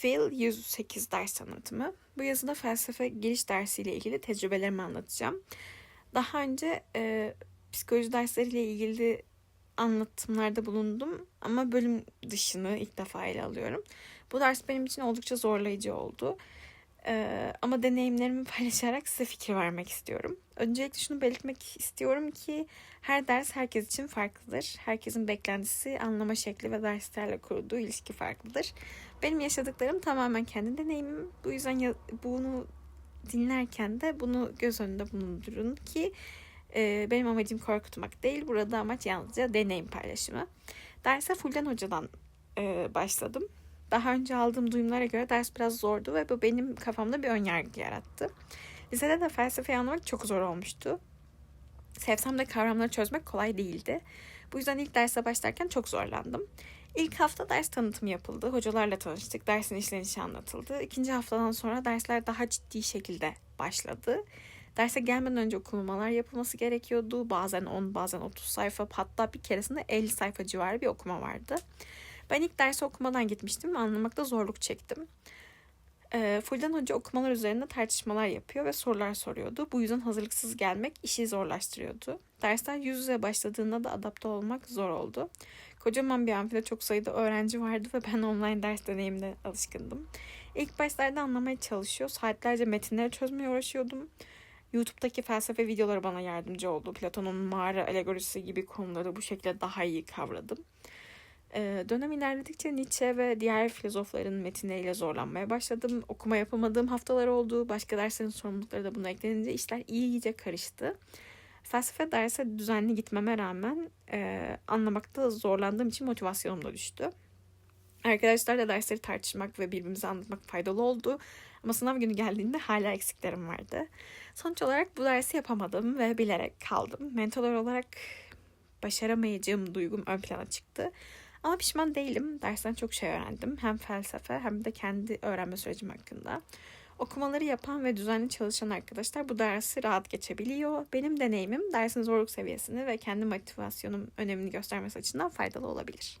Phil 108 ders tanıtımı. Bu yazıda felsefe giriş dersiyle ilgili tecrübelerimi anlatacağım. Daha önce e, psikoloji dersleriyle ilgili anlatımlarda bulundum ama bölüm dışını ilk defa ele alıyorum. Bu ders benim için oldukça zorlayıcı oldu. Ee, ama deneyimlerimi paylaşarak size fikir vermek istiyorum. Öncelikle şunu belirtmek istiyorum ki her ders herkes için farklıdır. Herkesin beklentisi, anlama şekli ve derslerle kurduğu ilişki farklıdır. Benim yaşadıklarım tamamen kendi deneyimim. Bu yüzden bunu dinlerken de bunu göz önünde bulundurun ki e, benim amacım korkutmak değil. Burada amaç yalnızca deneyim paylaşımı. Derse Fulden Hoca'dan e, başladım. Daha önce aldığım duyumlara göre ders biraz zordu ve bu benim kafamda bir önyargı yarattı. Lisede de felsefeyi anlamak çok zor olmuştu. Sevsem de kavramları çözmek kolay değildi. Bu yüzden ilk derse başlarken çok zorlandım. İlk hafta ders tanıtımı yapıldı. Hocalarla tanıştık. Dersin işlenişi anlatıldı. İkinci haftadan sonra dersler daha ciddi şekilde başladı. Derse gelmeden önce okumalar yapılması gerekiyordu. Bazen 10, bazen 30 sayfa, hatta bir keresinde 50 sayfa civarı bir okuma vardı. Ben ilk dersi okumadan gitmiştim ve anlamakta zorluk çektim. E, Fulden Hoca okumalar üzerinde tartışmalar yapıyor ve sorular soruyordu. Bu yüzden hazırlıksız gelmek işi zorlaştırıyordu. Dersler yüz yüze başladığında da adapte olmak zor oldu. Kocaman bir amfide çok sayıda öğrenci vardı ve ben online ders deneyimine alışkındım. İlk başlarda anlamaya çalışıyor, saatlerce metinleri çözmeye uğraşıyordum. YouTube'daki felsefe videoları bana yardımcı oldu. Platon'un mağara alegorisi gibi konuları bu şekilde daha iyi kavradım. Ee, dönem ilerledikçe Nietzsche ve diğer filozofların metinleriyle zorlanmaya başladım. Okuma yapamadığım haftalar oldu. Başka derslerin sorumlulukları da buna eklenince işler iyice karıştı. Felsefe derse düzenli gitmeme rağmen e, anlamakta zorlandığım için motivasyonum da düştü. Arkadaşlarla dersleri tartışmak ve birbirimize anlatmak faydalı oldu. Ama sınav günü geldiğinde hala eksiklerim vardı. Sonuç olarak bu dersi yapamadım ve bilerek kaldım. Mental olarak başaramayacağım duygum ön plana çıktı. Ama pişman değilim. Dersten çok şey öğrendim. Hem felsefe hem de kendi öğrenme sürecim hakkında. Okumaları yapan ve düzenli çalışan arkadaşlar bu dersi rahat geçebiliyor. Benim deneyimim dersin zorluk seviyesini ve kendi motivasyonum önemini göstermesi açısından faydalı olabilir.